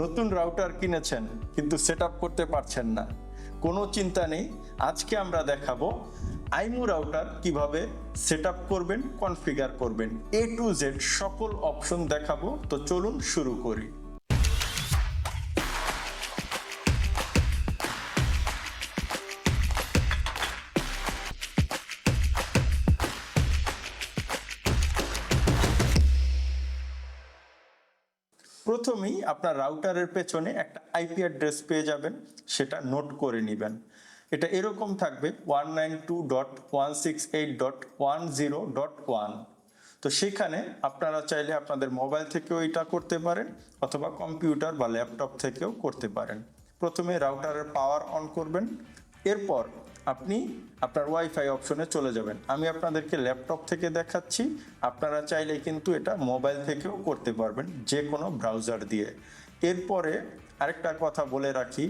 নতুন রাউটার কিনেছেন, কিন্তু সেট করতে পারছেন না। কোনো চিন্তা নেই, আজকে আমরা দেখাবো আইমু রাউটার কীভাবে সেট করবেন কনফিগার করবেন। এ টু জেড সকল অপশন দেখাবো, তো চলুন শুরু করি। প্রথমেই আপনার রাউটারের পেছনে একটা আইপি অ্যাড্রেস পেয়ে যাবেন, সেটা নোট করে নেবেন। এটা এরকম থাকবে one nine two dot one six eight dot one zero dot one তো সেখানে আপনারা চাইলে আপনাদের মোবাইল থেকেও এটা করতে পারেন, অথবা কম্পিউটার বা ল্যাপটপ থেকেও করতে পারেন। প্রথমে রাউটারের পাওয়ার অন করবেন, এরপর আপনি আপনার ওয়াইফাই অপশনে চলে যাবেন। আমি আপনাদেরকে ল্যাপটপ থেকে দেখাচ্ছি। আপনারা চাইলে কিন্তু এটা মোবাইল থেকেও করতে পারবেন যে কোনো ব্রাউজার দিয়ে। এরপরে আরেকটা কথা বলে রাখি,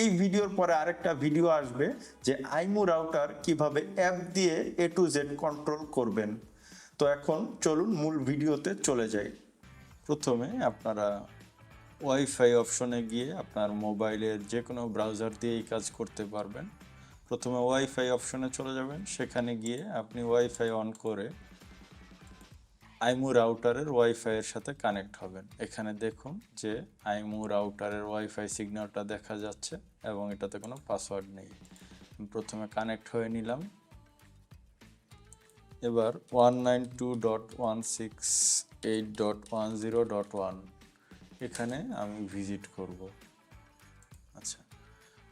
এই ভিডিওর পরে আরেকটা ভিডিও আসবে যে আইমু রাউটার কীভাবে অ্যাপ দিয়ে এ টু জেড কন্ট্রোল করবেন। তো এখন চলুন মূল ভিডিওতে চলে যাই। প্রথমে আপনারা ওয়াইফাই অপশনে গিয়ে আপনার মোবাইলের যে কোনো ব্রাউজার দিয়ে এই কাজ করতে পারবেন। প্রথমে ওয়াইফাই অপশনে চলে যাবেন। সেখানে গিয়ে আপনি ওয়াইফাই অন করে আইমু রাউটারের ওয়াইফাইয়ের সাথে কানেক্ট হবেন। এখানে দেখুন যে আইমু রাউটারের ওয়াইফাই সিগন্যালটা দেখা যাচ্ছে এবং এটাতে কোনো পাসওয়ার্ড নেই। প্রথমে কানেক্ট হয়ে নিলাম। এবার one nine two dot one six eight dot one zero dot one এখানে আমি ভিজিট করব।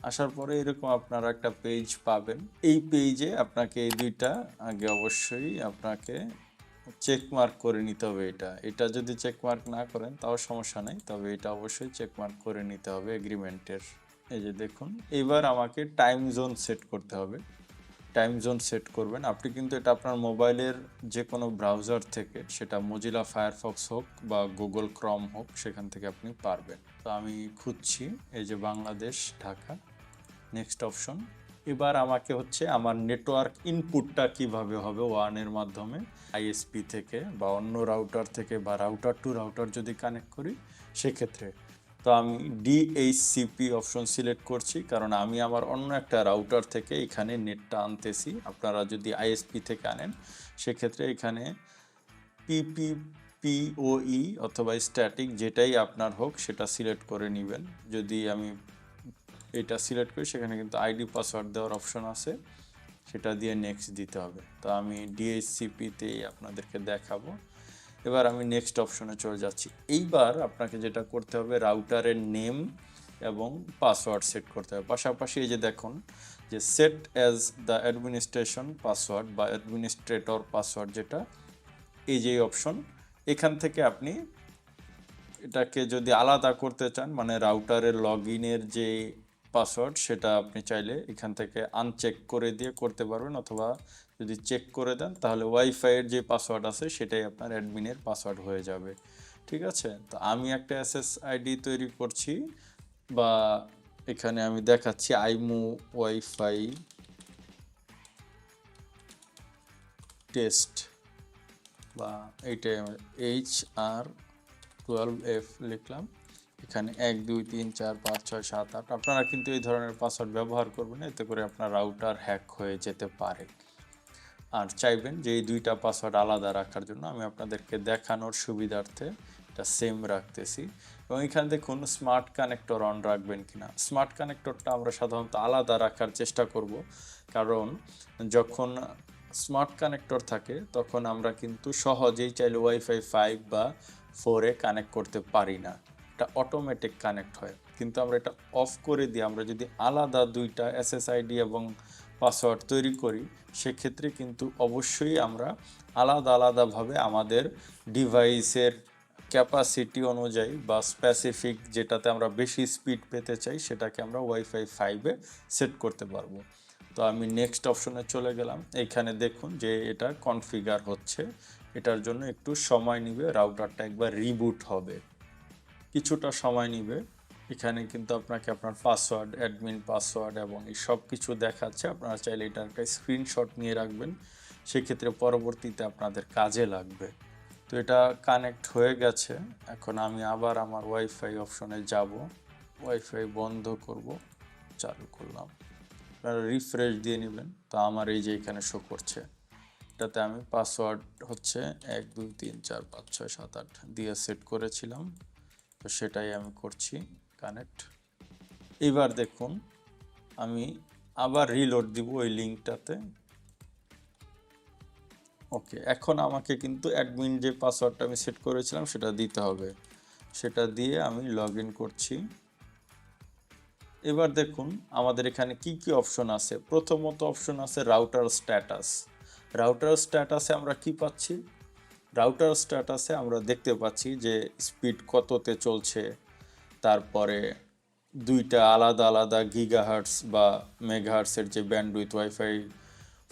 আসার পরে এরকম আপনারা একটা পেজ পাবেন। এই পেজে আপনাকে এই দুইটা আগে অবশ্যই আপনাকে চেক মার্ক করে নিতে হবে এটা। এটা যদি চেক মার্ক না করেন তাও সমস্যা নেই, তবে এটা অবশ্যই চেক মার্ক করে নিতে হবে এগ্রিমেন্টের এই যে দেখুন, এবার আমাকে টাইম জোন সেট করতে হবে। টাইম জোন সেট করবেন। আপনি কিন্তু এটা আপনার মোবাইলের যে কোনো ব্রাউজার থেকে, সেটা মজিলা ফায়ারফক্স হোক বা গুগল ক্রম হোক, সেখান থেকে আপনি পারবেন। তো আমি খুঁজছি, এই যে বাংলাদেশ, ঢাকা। নেক্সট অপশন এবার আমাকে হচ্ছে আমার নেটওয়ার্ক ইনপুটটা কীভাবে হবে ওয়ানের মাধ্যমে? আইএসপি থেকে বা অন্য রাউটার থেকে বা রাউটার টু রাউটার যদি কানেক্ট করি, সেক্ষেত্রে। তো আমি ডিএইচসিপি অপশন সিলেক্ট করছি, কারণ আমি আমার অন্য একটা রাউটার থেকে এখানে নেটটা আনতেছি। আপনারা যদি আইএসপি থেকে আনেন, সেক্ষেত্রে এখানে পিপিপিওই অথবা স্ট্যাটিক যেটাই আপনার হোক, সেটা সিলেক্ট করে নেবেন। যদি আমি এটা সিলেক্ট করি, সেখানে কিন্তু আইডি পাসওয়ার্ড দেওয়ার অপশন আছে। সেটা দিয়ে নেক্সট দিতে হবে। তো আমি ডিএইচসিপিতেই আপনাদেরকে দেখাবো। এবার আমি নেক্সট অপশনে চলে যাচ্ছি। এইবার আপনাকে যেটা করতে হবে রাউটারের নেম এবং পাসওয়ার্ড সেট করতে হবে। পাশাপাশি এই যে দেখুন, যে set as the administration password বা অ্যাডমিনিস্ট্রেটর পাসওয়ার্ড যেটা, এই যে অপশন এখান থেকে আপনি এটাকে যদি আলাদা করতে চান মানে রাউটারের লগ ইনের যে পাসওয়ার্ড সেটা আপনি চাইলে এখান থেকে আনচেক করে দিয়ে করতে পারবেন অথবা যদি চেক করে দেন তাহলে ওয়াইফাইয়ের যে পাসওয়ার্ড আছে সেটাই আপনার অ্যাডমিনের পাসওয়ার্ড হয়ে যাবে। ঠিক আছে? তো আমি একটা এসএস আইডি তৈরি করছি বা এখানে আমি দেখাচ্ছি আইমু ওয়াইফাই টেস্ট বা এইটা এইচ আর টুয়েলভ এফ লিখলাম। এখানে এক, দুই, তিন, চার, পাঁচ, ছয়, সাত, আট, আপনারা কিন্তু এই ধরনের পাসওয়ার্ড ব্যবহার করবেন, এতে করে আপনার রাউটার হ্যাক হয়ে যেতে পারে। আর চাইবেন যে এই দুইটা পাসওয়ার্ড আলাদা রাখার জন্য, আমি আপনাদেরকে দেখানোর সুবিধার্থে এটা সেম রাখতেছি। এবং এখানে দেখুন স্মার্ট কানেক্টর অন রাখবেন কিনা। স্মার্ট কানেক্টরটা আমরা সাধারণত আলাদা রাখার চেষ্টা করব। কারণ যখন স্মার্ট কানেক্টর থাকে, তখন আমরা কিন্তু সহজেই চাইলে ওয়াইফাই ফাইভ বা ফোরে কানেক্ট করতে পারি না। এটা অটোমেটিক কানেক্ট হয়। কিন্তু আমরা এটা অফ করে দিয়ে আমরা যদি আলাদা দুইটা এসএসআইডি এবং পাসওয়ার্ড তৈরি করি, সেক্ষেত্রে কিন্তু অবশ্যই আমরা আলাদা আলাদাভাবে আমাদের ডিভাইসের ক্যাপাসিটি অনুযায়ী বা স্পেসিফিক যেটাতে আমরা বেশি স্পিড পেতে চাই, সেটাকে আমরা ওয়াইফাই ফাইভে সেট করতে পারব। তো আমি নেক্সট অপশনে চলে গেলাম। এইখানে দেখুন যে এটা কনফিগার হচ্ছে। এটার জন্য একটু সময় নিবে। রাউটারটা একবার রিবুট হবে। কিছুটা সময় নিবে। এখানে কিন্তু আপনাকে আপনার পাসওয়ার্ড অ্যাডমিন পাসওয়ার্ড এবং এই সব কিছু দেখাচ্ছে। আপনারা চাইলে এটার একটা স্ক্রিনশট নিয়ে রাখবেন। সেক্ষেত্রে পরবর্তীতে আপনাদের কাজে লাগবে। তো এটা কানেক্ট হয়ে গেছে। এখন আমি আবার আমার ওয়াইফাই অপশনে যাব। ওয়াইফাই বন্ধ করব। চালু করলাম। আপনারা রিফ্রেশ দিয়ে নেবেন। তো আমার এই যে এখানে শো করছে। এটাতে আমি পাসওয়ার্ড হচ্ছে এক, দুই, তিন, চার, পাঁচ, ছয়, সাত, আট দিয়ে সেট করেছিলাম। তো সেটাই আমি করছি কানেক্ট এবার দেখুন, আমি আবার রিলোড দিব ওই লিঙ্কটাতে ওকে এখন আমাকে কিন্তু অ্যাডমিন যে পাসওয়ার্ডটা আমি সেট করেছিলাম সেটা দিতে হবে। সেটা দিয়ে আমি লগ করছি। এবার দেখুন, আমাদের এখানে কি কি অপশন আছে? প্রথমত অপশন আছে রাউটার স্ট্যাটাস রাউটার স্ট্যাটাসে আমরা কি পাচ্ছি? রাউটার স্ট্যাটাসে আমরা দেখতে পাচ্ছি যে স্পিড কততে চলছে, তারপরে দুইটা আলাদা আলাদা গিগাহার্টস বা মেগাহার্টসের যে ব্যান্ডউইথ ওয়াইফাই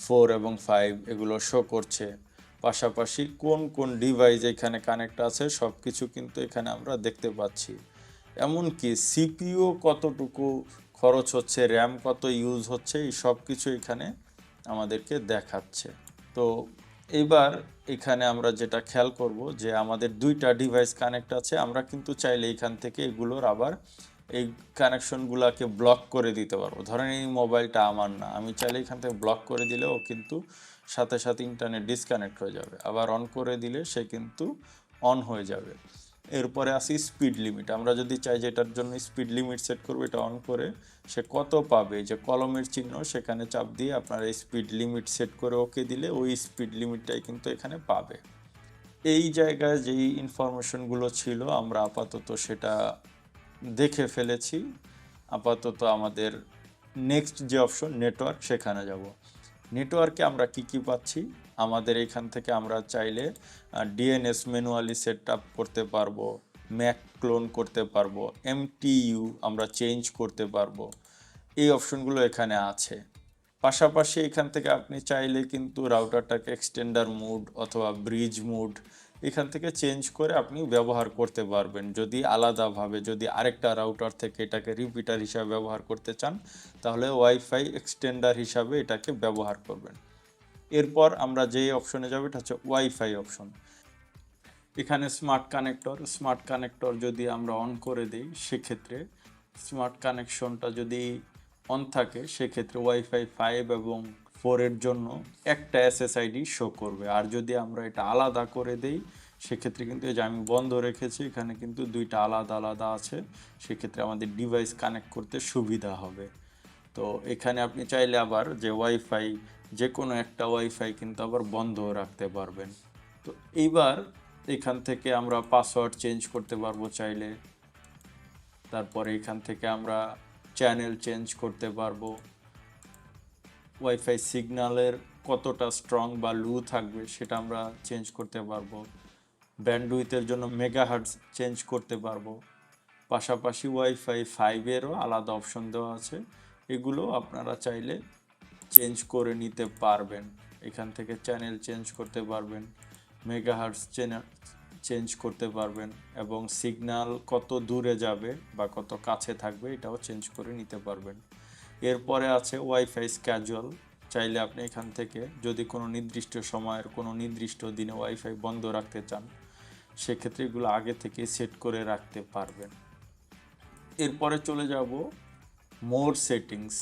ফোর এবং ফাইভ এগুলো শো করছে। পাশাপাশি কোন কোন ডিভাইস এখানে কানেক্ট আছে সব কিছু কিন্তু এখানে আমরা দেখতে পাচ্ছি। এমনকি সিপিও কতটুকু খরচ হচ্ছে র্যাম কত ইউজ হচ্ছে, এই সব কিছু এখানে আমাদেরকে দেখাচ্ছে। তো এবার এখানে আমরা যেটা খেয়াল করব যে আমাদের দুইটা ডিভাইস কানেক্ট আছে, আমরা কিন্তু চাইলে এখান থেকে এগুলোর আবার এই কানেকশনগুলোকে ব্লক করে দিতে পারব। ধরেন এই মোবাইলটা আমার না, আমি চাইলে এখান থেকে ব্লক করে দিলে ও কিন্তু সাথে সাথে ইন্টারনেট ডিসকানেক্ট হয়ে যাবে। আবার অন করে দিলে সে কিন্তু অন হয়ে যাবে। এরপরে আসি স্পিড লিমিট আমরা যদি চাই যে এটার জন্য স্পিড লিমিট সেট করব, এটা অন করে সে কত পাবে? যে কলমের চিহ্ন, সেখানে চাপ দিয়ে আপনার এই স্পিড লিমিট সেট করে ওকে দিলে ওই স্পিড লিমিটটাই কিন্তু এখানে পাবে। এই জায়গায় যেই ইনফরমেশনগুলো ছিল, আমরা আপাতত সেটা দেখে ফেলেছি। আপাতত আমাদের নেক্সট যে অপশন নেটওয়ার্ক সেখানে যাব। নেটওয়ার্কে আমরা কি কি পাচ্ছি? আমাদের এখান থেকে আমরা চাইলে ডিএনএস ম্যানুয়ালি সেট আপ করতে পারব ম্যাক ক্লোন করতে পারব এমটিইউ আমরা চেঞ্জ করতে পারব। এই অপশনগুলো এখানে আছে। পাশাপাশি এখান থেকে আপনি চাইলে কিন্তু রাউটারটাকে এক্সটেন্ডার মুড অথবা ব্রিজ মুড এখান থেকে চেঞ্জ করে আপনি ব্যবহার করতে পারবেন। যদি আলাদাভাবে যদি আরেকটা রাউটার থেকে এটাকে রিপিটার হিসাবে ব্যবহার করতে চান, তাহলে ওয়াইফাই এক্সটেন্ডার হিসাবে এটাকে ব্যবহার করবেন। এরপর আমরা যেই অপশনে যাব, এটা হচ্ছে ওয়াইফাই অপশন এখানে স্মার্ট কানেক্টর স্মার্ট কানেক্টর যদি আমরা অন করে দিই, সেক্ষেত্রে স্মার্ট কানেকশনটা যদি অন থাকে, সেক্ষেত্রে ওয়াইফাই ফাইভ এবং ফোরের জন্য একটা এসএসআইডি শো করবে। আর যদি আমরা এটা আলাদা করে দেই, সেক্ষেত্রে কিন্তু এই যে আমি বন্ধ রেখেছি, এখানে কিন্তু দুইটা আলাদা আলাদা আছে, সেক্ষেত্রে আমাদের ডিভাইস কানেক্ট করতে সুবিধা হবে। তো এখানে আপনি চাইলে আবার যে ওয়াইফাই যে কোনো একটা ওয়াইফাই কিন্তু আবার বন্ধ রাখতে পারবেন। তো এইবার এখান থেকে আমরা পাসওয়ার্ড চেঞ্জ করতে পারব চাইলে। তারপরে এখান থেকে আমরা চ্যানেল চেঞ্জ করতে পারব। ওয়াইফাই সিগন্যালের কতটা স্ট্রং বা লু থাকবে সেটা আমরা চেঞ্জ করতে পারব। ব্যান্ডউইথের জন্য মেগাহার্টস চেঞ্জ করতে পারব। পাশাপাশি ওয়াইফাই ফাইভেরও আলাদা অপশন দেওয়া আছে। এগুলো আপনারা চাইলে চেঞ্জ করে নিতে পারবেন। এখান থেকে চ্যানেল চেঞ্জ করতে পারবেন মেগাহার্টস চ্যানেল চেঞ্জ করতে পারবেন এবং সিগন্যাল কত দূরে যাবে বা কত কাছে থাকবে এটাও চেঞ্জ করে নিতে পারবেন। এরপরে আছে ওয়াইফাই স্ক্যাজুয়াল, চাইলে আপনি এখান থেকে যদি কোনো নির্দিষ্ট সময়ের কোনো নির্দিষ্ট দিনে ওয়াইফাই বন্ধ রাখতে চান, সেক্ষেত্রে এগুলো আগে থেকে সেট করে রাখতে পারবেন। এরপরে চলে যাব মোর সেটিংস।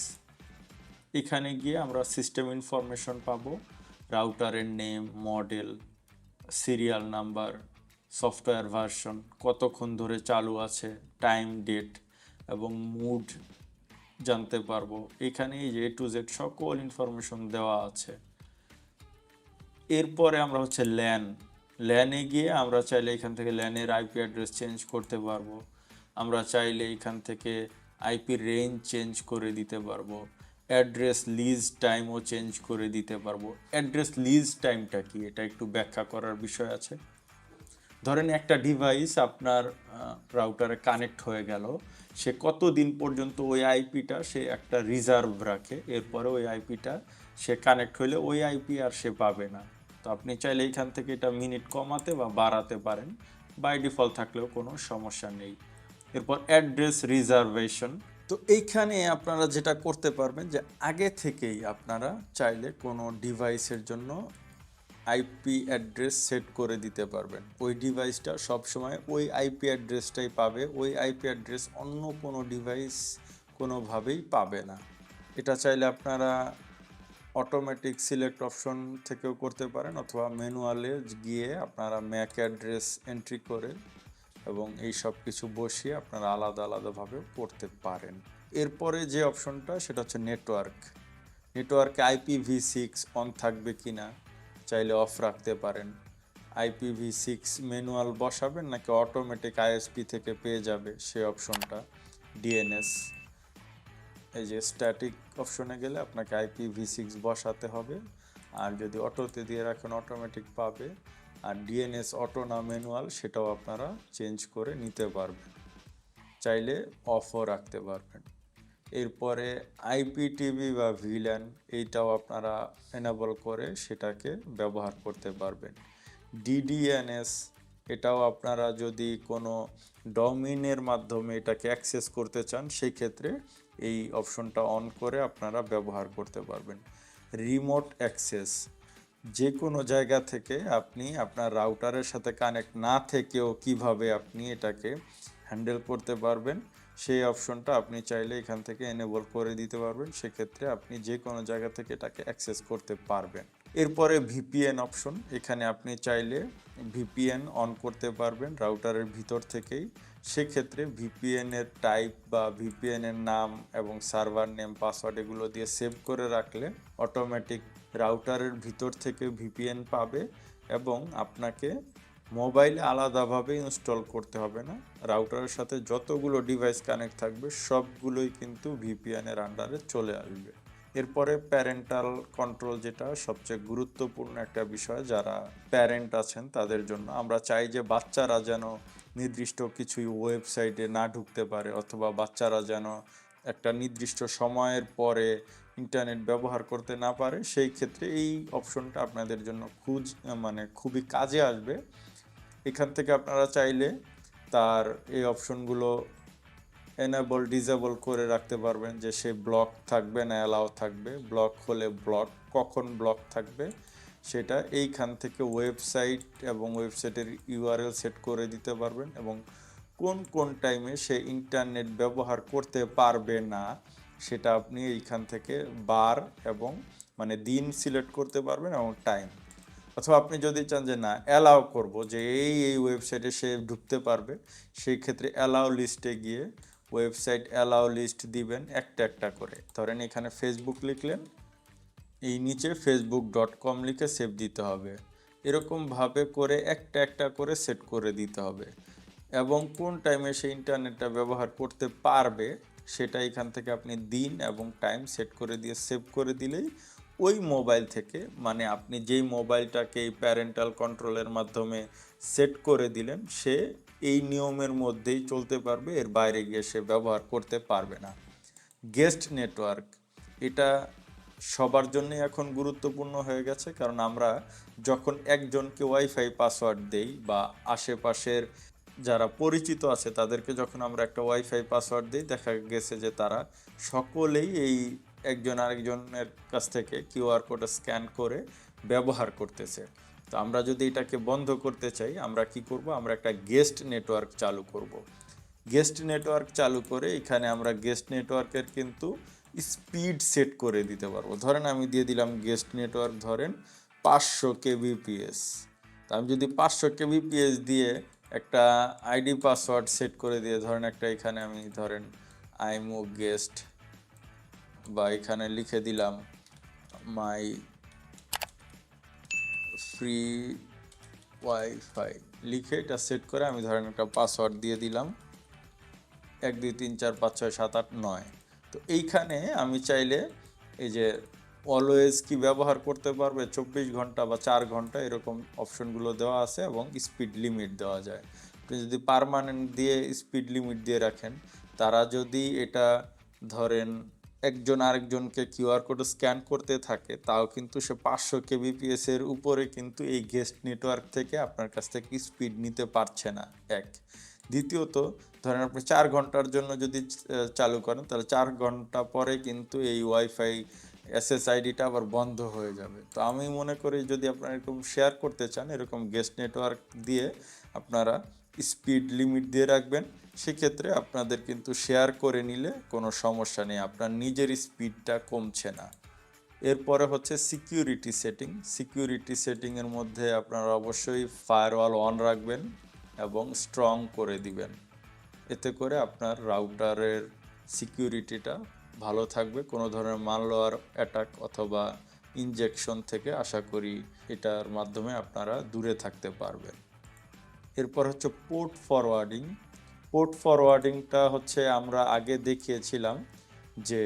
এখানে গিয়ে আমরা সিস্টেম ইনফরমেশন পাবো, রাউটারের name, model, serial number, software version, কতক্ষণ ধরে চালু আছে, টাইম, ডেট এবং মুড জানতে পারব। এখানে যে টু জেড সকল ইনফরমেশন দেওয়া আছে। এরপরে আমরা হচ্ছে ল্যান ল্যানে গিয়ে আমরা চাইলে এখান থেকে ল্যানের আইপি অ্যাড্রেস চেঞ্জ করতে পারব। আমরা চাইলে এখান থেকে আইপি রেঞ্জ চেঞ্জ করে দিতে পারব। অ্যাড্রেস লিজ টাইমও চেঞ্জ করে দিতে পারব। অ্যাড্রেস লিজ টাইমটা কি? এটা একটু ব্যাখ্যা করার বিষয় আছে। ধরেন একটা ডিভাইস আপনার রাউটারে কানেক্ট হয়ে গেল, সে কত দিন পর্যন্ত ওই আইপিটা সে একটা রিজার্ভ রাখে, এরপরে ওই আইপিটা সে কানেক্ট হলে ওই আইপি আর সে পাবে না। তো আপনি চাইলে এইখান থেকে এটা মিনিট কমাতে বা বাড়াতে পারেন বাই ডিফল্ট থাকলেও কোনো সমস্যা নেই। এরপর অ্যাড্রেস রিজার্ভেশন তো এইখানে আপনারা যেটা করতে পারবেন যে আগে থেকেই আপনারা চাইলে কোনো ডিভাইসের জন্য আইপি অ্যাড্রেস সেট করে দিতে পারবেন। ওই ডিভাইসটা সবসময় ওই আইপি অ্যাড্রেসটাই পাবে, ওই আইপি অ্যাড্রেস অন্য কোনো ডিভাইস কোনোভাবেই পাবে না। এটা চাইলে আপনারা অটোমেটিক সিলেক্ট অপশন থেকেও করতে পারেন অথবা ম্যানুয়ালে গিয়ে আপনারা ম্যাক অ্যাড্রেস এন্ট্রি করে এবং এই সব কিছু বসিয়ে আপনারা আলাদা আলাদাভাবে করতে পারেন। এরপরে যে অপশনটা সেটা হচ্ছে নেটওয়ার্ক নেটওয়ার্কে আইপিভি সিক্স অন থাকবে কি না চাইলে অফ রাখতে পারেন। আইপিভি সিক্স ম্যানুয়াল বসাবেন নাকি অটোমেটিক আইএসপি থেকে পেয়ে যাবে সেই অপশনটা ডিএনএস এই যে স্ট্যাটিক অপশনে গেলে আপনাকে আইপিভি সিক্স বসাতে হবে। আর যদি অটোতে দিয়ে রাখেন অটোমেটিক পাবে। আর ডিএনএস অটো না ম্যানুয়াল সেটাও আপনারা চেঞ্জ করে নিতে পারবেন। চাইলে অফও রাখতে পারবেন। এরপরে আইপিটিভি বা ভিল্যান এইটাও আপনারা এনাবল করে সেটাকে ব্যবহার করতে পারবেন। ডিডিএনএস এটাও আপনারা যদি কোনো ডমিনের মাধ্যমে এটাকে অ্যাক্সেস করতে চান সেই ক্ষেত্রে এই অপশনটা অন করে আপনারা ব্যবহার করতে পারবেন। রিমোট অ্যাক্সেস যে কোনো জায়গা থেকে আপনি আপনার রাউটারের সাথে কানেক্ট না থেকেও কীভাবে আপনি এটাকে হ্যান্ডেল করতে পারবেন সেই অপশনটা আপনি চাইলে এখান থেকে এনেবল করে দিতে পারবেন। সেক্ষেত্রে আপনি যে কোনো জায়গা থেকে এটাকে অ্যাক্সেস করতে পারবেন। এরপরে ভিপিএন অপশন এখানে আপনি চাইলে ভিপিএন অন করতে পারবেন রাউটারের ভিতর থেকেই। সেক্ষেত্রে ভিপিএন এর টাইপ বা ভিপিএন এর নাম এবং সার্ভার নেম পাসওয়ার্ড এগুলো দিয়ে সেভ করে রাখলে অটোমেটিক রাউটারের ভিতর থেকে ভিপিএন পাবে এবং আপনাকে মোবাইলে আলাদাভাবে ইনস্টল করতে হবে না। রাউটারের সাথে যতগুলো ডিভাইস কানেক্ট থাকবে, সবগুলোই কিন্তু ভিপিএন এর আন্ডারে চলে আসবে। এরপরে প্যারেন্টাল কন্ট্রোল যেটা সবচেয়ে গুরুত্বপূর্ণ একটা বিষয়, যারা প্যারেন্ট আছেন তাদের জন্য। আমরা চাই যে বাচ্চারা যেন নির্দিষ্ট কিছুই ওয়েবসাইটে না ঢুকতে পারে, অথবা বাচ্চারা যেন একটা নির্দিষ্ট সময়ের পরে ইন্টারনেট ব্যবহার করতে না পারে। সেই ক্ষেত্রে এই অপশনটা আপনাদের জন্য খুঁজ মানে খুবই কাজে আসবে। এখান থেকে আপনারা চাইলে তার এই অপশনগুলো এনেবল ডিজেবল করে রাখতে পারবেন যে সে ব্লক থাকবে না অ্যালাও থাকবে। ব্লক হলে ব্লক কখন ব্লক থাকবে সেটা এইখান থেকে ওয়েবসাইট এবং ওয়েবসাইটের ইউআরএল সেট করে দিতে পারবেন এবং কোন কোন টাইমে সে ইন্টারনেট ব্যবহার করতে পারবে না সেটা আপনি এইখান থেকে বার এবং মানে দিন সিলেক্ট করতে পারবেন এবং টাইম অথবা আপনি যদি চান যে না অ্যালাউ করব, যে এই এই ওয়েবসাইটে সে ঢুকতে পারবে, সেই ক্ষেত্রে অ্যালাউ লিস্টে গিয়ে ওয়েবসাইট অ্যালাউ লিস্ট দিবেন একটা একটা করে। ধরেন এখানে ফেসবুক লিখলেন, এই নিচে ফেসবুক ডট কম লিখে সেভ দিতে হবে। এরকমভাবে করে একটা একটা করে সেট করে দিতে হবে। এবং কোন টাইমে সে ইন্টারনেটটা ব্যবহার করতে পারবে, সেটা এখান থেকে আপনি দিন এবং টাইম সেট করে দিয়ে সেভ করে দিলেই ওই মোবাইল থেকে মানে আপনি যেই মোবাইলটাকে এই প্যারেন্টাল কন্ট্রোলের মাধ্যমে সেট করে দিলেন, সে এই নিয়মের মধ্যেই চলতে পারবে, এর বাইরে গিয়ে সে ব্যবহার করতে পারবে না। গেস্ট নেটওয়ার্ক এটা সবার জন্য এখন গুরুত্বপূর্ণ হয়ে গেছে, কারণ আমরা যখন একজনকে ওয়াইফাই পাসওয়ার্ড দেই বা আশেপাশের যারা পরিচিত আছে, তাদেরকে যখন আমরা একটা ওয়াইফাই পাসওয়ার্ড দিই, দেখা গেছে যে তারা সকলেই এই একজন আরেকজনের কাছ থেকে কিউআর কোড স্ক্যান করে ব্যবহার করতেছে। তো আমরা যদি এটাকে বন্ধ করতে চাই, আমরা কি করব? আমরা একটা গেস্ট নেটওয়ার্ক চালু করব। গেস্ট নেটওয়ার্ক চালু করে এখানে আমরা গেস্ট নেটওয়ার্কের কিন্তু স্পিড সেট করে দিতে পারব। ধরেন আমি দিয়ে দিলাম গেস্ট নেটওয়ার্ক ধরেন পাঁচশো কেবিপিএস। তা আমি যদি পাঁচশো কেবিপিএস দিয়ে একটা আইডি পাসওয়ার্ড সেট করে দিয়ে ধরেন একটা এখানে আমি ধরেন আইমো গেস্ট বা এখানে লিখে দিলাম মাই ফ্রি ওয়াইফাই লিখে এটা সেট করে আমি ধরেন একটা পাসওয়ার্ড দিয়ে দিলাম। এক, দুই, তিন, চার, পাঁচ, ছয়, সাত, আট, নয়। তো এইখানে আমি চাইলে এই যে অলওয়েজ কি ব্যবহার করতে পারবে, চব্বিশ ঘণ্টা বা চার ঘণ্টা এরকম অপশনগুলো দেওয়া আছে এবং স্পিড লিমিট দেওয়া যায়। আপনি যদি পারমানেন্ট দিয়ে স্পিড লিমিট দিয়ে রাখেন, তারা যদি এটা ধরেন একজন আরেকজনকে কিউআর কোড স্ক্যান করতে থাকে, তাও কিন্তু সে পাঁচশো কেবিপিএস এর উপরে কিন্তু এই গেস্ট নেটওয়ার্ক থেকে আপনার কাছ থেকে স্পিড নিতে পারছে না, এক। দ্বিতীয়ত, ধরেন আপনি চার ঘণ্টার জন্য যদি চালু করেন, তাহলে চার ঘণ্টা পরে কিন্তু এই ওয়াইফাই এসএসআইডিটা আবার বন্ধ হয়ে যাবে। তো আমি মনে করি যদি আপনারা এরকম শেয়ার করতে চান, এরকম গেস্ট নেটওয়ার্ক দিয়ে আপনারা স্পিড লিমিট দিয়ে রাখবেন। সেক্ষেত্রে আপনাদের কিন্তু শেয়ার করে নিলে কোনো সমস্যা নেই। আপনার নিজের স্পিডটা কমছে না। এরপরে হচ্ছে সিকিউরিটি সেটিং সিকিউরিটি সেটিংয়ের মধ্যে আপনারা অবশ্যই ফায়ারওয়াল অন রাখবেন এবং স্ট্রং করে দিবেন। এতে করে আপনার রাউটারের সিকিউরিটিটা ভালো থাকবে। কোনো ধরনের মালওয়ার অ্যাটাক অথবা ইনজেকশন থেকে আশা করি এটার মাধ্যমে আপনারা দূরে থাকতে পারবেন। এরপর হচ্ছে পোর্ট ফরওয়ার্ডিং পোর্ট ফরওয়ার্ডিংটা হচ্ছে আমরা আগে দেখিয়েছিলাম যে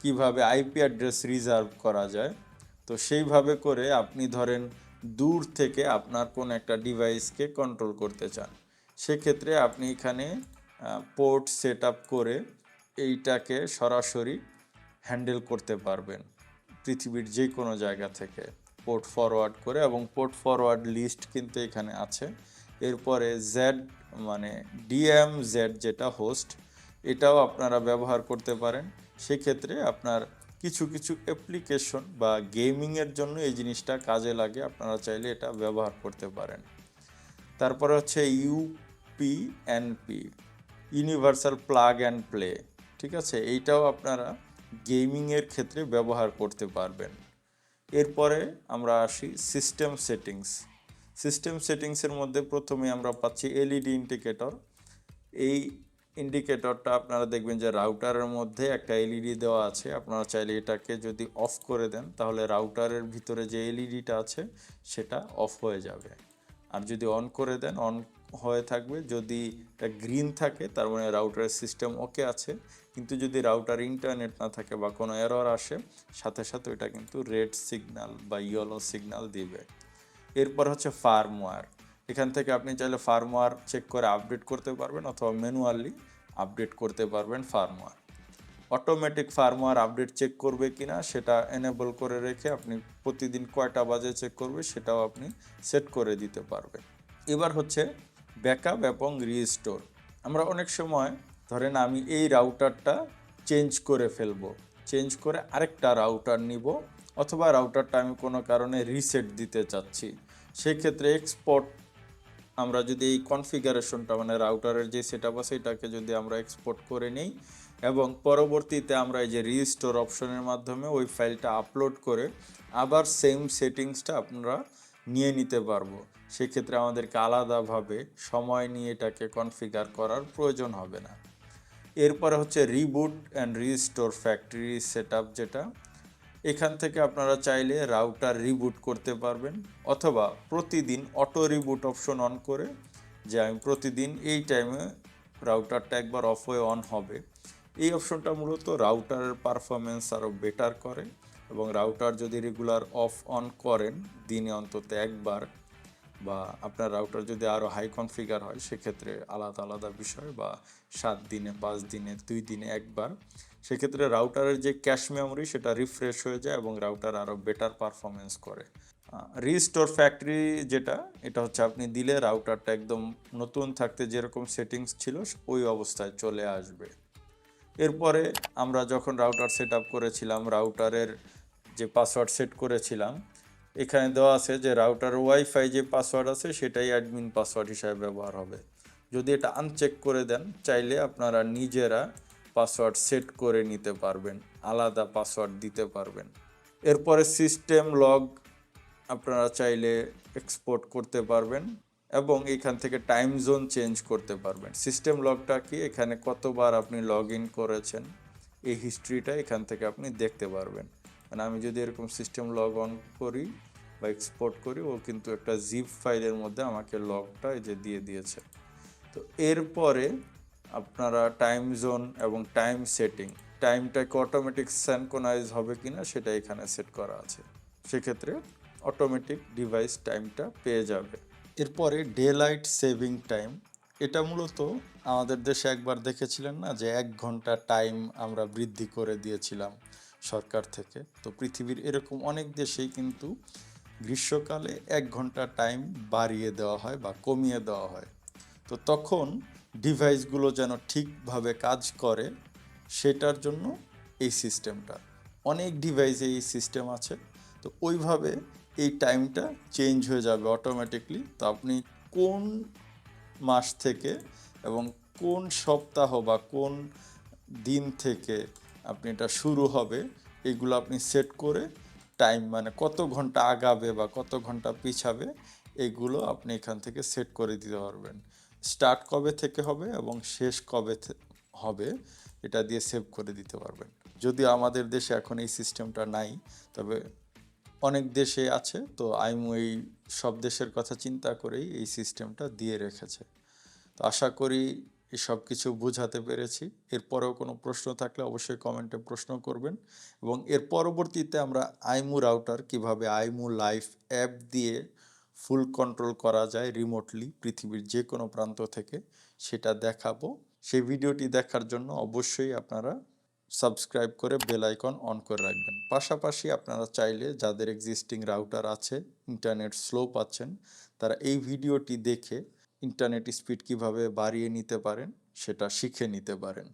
কীভাবে আইপি অ্যাড্রেস রিজার্ভ করা যায়। তো সেইভাবে করে আপনি ধরেন দূর থেকে আপনার কোন একটা ডিভাইসকে কন্ট্রোল করতে চান। সেক্ষেত্রে আপনি এখানে পোর্ট সেট করে এইটাকে সরাসরি হ্যান্ডেল করতে পারবেন পৃথিবীর যে কোনো জায়গা থেকে। পোর্ট ফরওয়ার্ড করে এবং পোর্ট ফরওয়ার্ড লিস্ট কিন্তু এখানে আছে। এরপরে জেড মানে ডিএম জেড যেটা হোস্ট এটাও আপনারা ব্যবহার করতে পারেন। সেক্ষেত্রে আপনার কিছু কিছু অ্যাপ্লিকেশন বা গেমিংয়ের জন্য এই জিনিসটা কাজে লাগে, আপনারা চাইলে এটা ব্যবহার করতে পারেন। তারপরে হচ্ছে UPnP universal plug and play ঠিক আছে? এইটাও আপনারা গেমিংয়ের ক্ষেত্রে ব্যবহার করতে পারবেন। এরপরে আমরা আসি সিস্টেম সেটিংস সিস্টেম সেটিংসের মধ্যে প্রথমে আমরা পাচ্ছি এলইডি ইন্ডিকেটর। এই ইন্ডিকেটরটা আপনারা দেখবেন যে রাউটারের মধ্যে একটা এলইডি দেওয়া আছে। আপনারা চাইলে এটাকে যদি অফ করে দেন, তাহলে রাউটারের ভিতরে যে এলইডিটা আছে, সেটা অফ হয়ে যাবে। আর যদি অন করে দেন, অন হয়ে থাকবে। যদি এটা গ্রিন থাকে, তার মানে রাউটারের সিস্টেম ওকে আছে। কিন্তু যদি রাউটার ইন্টারনেট না থাকে বা কোনো এরর আসে, সাথে সাথে এটা কিন্তু রেড সিগনাল বা ইয়েলো সিগনাল দিবে। এরপর হচ্ছে ফার্মওয়্যার। এখান থেকে আপনি চাইলে ফার্মওয়্যার চেক করে আপডেট করতে পারবেন অথবা ম্যানুয়ালি আপডেট করতে পারবেন firmware. Automatic firmware update check করবে কিনা সেটা এনেবল করে রেখে আপনি প্রতিদিন কয়টা বাজে চেক করবে সেটাও আপনি সেট করে দিতে পারবেন। এবার হচ্ছে ব্যাকআপ এবং রিস্টোর আমরা অনেক সময় ধরেন আমি এই রাউটারটা চেঞ্জ করে ফেলব চেঞ্জ করে আরেকটা রাউটার নিব অথবা রাউটারটা আমি কোনো কারণে রিসেট দিতে চাচ্ছি। সেক্ষেত্রে এক্সপোর্ট আমরা যদি এই কনফিগারেশনটা মানে রাউটারের যে সেট আপ আছে, এটাকে যদি আমরা এক্সপোর্ট করে নিই এবং পরবর্তীতে আমরা এই যে রিস্টোর অপশনের মাধ্যমে ওই ফাইলটা আপলোড করে আবার সেম সেটিংসটা আপনারা নিয়ে নিতে পারব। সেক্ষেত্রে আমাদেরকে আলাদাভাবে সময় নিয়ে এটাকে কনফিগার করার প্রয়োজন হবে না। এরপরে হচ্ছে reboot and restore factory set যেটা এখান থেকে আপনারা চাইলে রাউটার রিবুট করতে পারবেন, অথবা প্রতিদিন অটো রিবুট অপশন অন করে, যে আমি প্রতিদিন এই টাইমে রাউটারটা একবার অফ হয়ে অন হবে। এই অপশনটা মূলত রাউটারের পারফরমেন্স আরও বেটার করে, এবং রাউটার যদি রেগুলার অফ অন করেন, দিনে অন্তত একবার, বা আপনার রাউটার যদি আরও হাই কনফিগার হয়, সেক্ষেত্রে আলাদা আলাদা বিষয়, বা সাত দিনে, পাঁচ দিনে, দুই দিনে একবার সেক্ষেত্রে রাউটারের যে ক্যাশ মেমোরি সেটা রিফ্রেশ হয়ে যায় এবং রাউটার আরও বেটার পারফরমেন্স করে। রিস্টোর ফ্যাক্টরি যেটা, এটা হচ্ছে আপনি দিলে রাউটারটা একদম নতুন থাকতে যেরকম সেটিংস ছিল, ওই অবস্থায় চলে আসবে। এরপরে আমরা যখন রাউটার সেট আপ করেছিলাম রাউটারের যে পাসওয়ার্ড সেট করেছিলাম, এখানে দেওয়া আছে যে রাউটার ওয়াইফাই যে পাসওয়ার্ড আছে, সেটাই অ্যাডমিন পাসওয়ার্ড হিসাবে ব্যবহার হবে। যদি এটা আনচেক করে দেন, চাইলে আপনারা নিজেরা পাসওয়ার্ড সেট করে নিতে পারবেন, আলাদা পাসওয়ার্ড দিতে পারবেন। এরপরে সিস্টেম লগ আপনারা চাইলে এক্সপোর্ট করতে পারবেন এবং এখান থেকে টাইম জোন চেঞ্জ করতে পারবেন। সিস্টেম লগটা কি? এখানে কতবার আপনি লগ ইন করেছেন? এই হিস্ট্রিটা এখান থেকে আপনি দেখতে পারবেন। মানে আমি যদি এরকম সিস্টেম লগ অন করি বা এক্সপোর্ট করি, ও কিন্তু একটা জিপ ফাইলের মধ্যে আমাকে লগটা এই যে দিয়ে দিয়েছে। তো এরপরে আপনারা টাইম জোন এবং টাইম সেটিং টাইমটাকে অটোমেটিক স্যানকোনাইজ হবে কিনা সেটা এখানে সেট করা আছে। সেক্ষেত্রে অটোমেটিক ডিভাইস টাইমটা পেয়ে যাবে। এরপরে ডে লাইট সেভিং টাইম এটা মূলত আমাদের দেশে একবার দেখেছিলেন না যে এক ঘণ্টা টাইম আমরা বৃদ্ধি করে দিয়েছিলাম সরকার থেকে? তো পৃথিবীর এরকম অনেক দেশেই কিন্তু গ্রীষ্মকালে এক ঘণ্টা টাইম বাড়িয়ে দেওয়া হয় বা কমিয়ে দেওয়া হয়। তো তখন ডিভাইসগুলো যেন ঠিকভাবে কাজ করে, সেটার জন্য এই সিস্টেমটা অনেক ডিভাইসে এই সিস্টেম আছে। তো ওইভাবে এই টাইমটা চেঞ্জ হয়ে যাবে অটোমেটিকলি তো আপনি কোন মাস থেকে এবং কোন সপ্তাহ বা কোন দিন থেকে আপনি এটা শুরু হবে, এগুলো আপনি সেট করে টাইম মানে কত ঘণ্টা আগাবে বা কত ঘণ্টা পিছাবে, এগুলো আপনি এখান থেকে সেট করে দিতে পারবেন। স্টার্ট কবে থেকে হবে এবং শেষ কবে হবে, এটা দিয়ে সেভ করে দিতে পারবেন। যদি আমাদের দেশে এখন এই সিস্টেমটা নাই, তবে অনেক দেশে আছে, তো আইমু এই সব দেশের কথা চিন্তা করেই এই সিস্টেমটা দিয়ে রেখেছে। তো আশা করি সব কিছু বোঝাতে পেরেছি। এরপরেও কোনো প্রশ্ন থাকলে অবশ্যই কমেন্টে প্রশ্ন করবেন এবং এর পরবর্তীতে আমরা আইমু রাউটার কীভাবে আইমু লাইফ অ্যাপ দিয়ে ফুল কন্ট্রোল করা যায় রিমোটলি পৃথিবীর যে কোনো প্রান্ত থেকে, সেটা দেখাবো। সেই ভিডিওটি দেখার জন্য অবশ্যই আপনারা সাবস্ক্রাইব করে বেল আইকন অন করে রাখবেন। পাশাপাশি আপনারা চাইলে যাদের এক্সিস্টিং রাউটার আছে ইন্টারনেট স্লো পাচ্ছেন, তারা এই ভিডিওটি দেখে ইন্টারনেট স্পিড কীভাবে বাড়িয়ে নিতে পারেন, সেটা শিখে নিতে পারেন।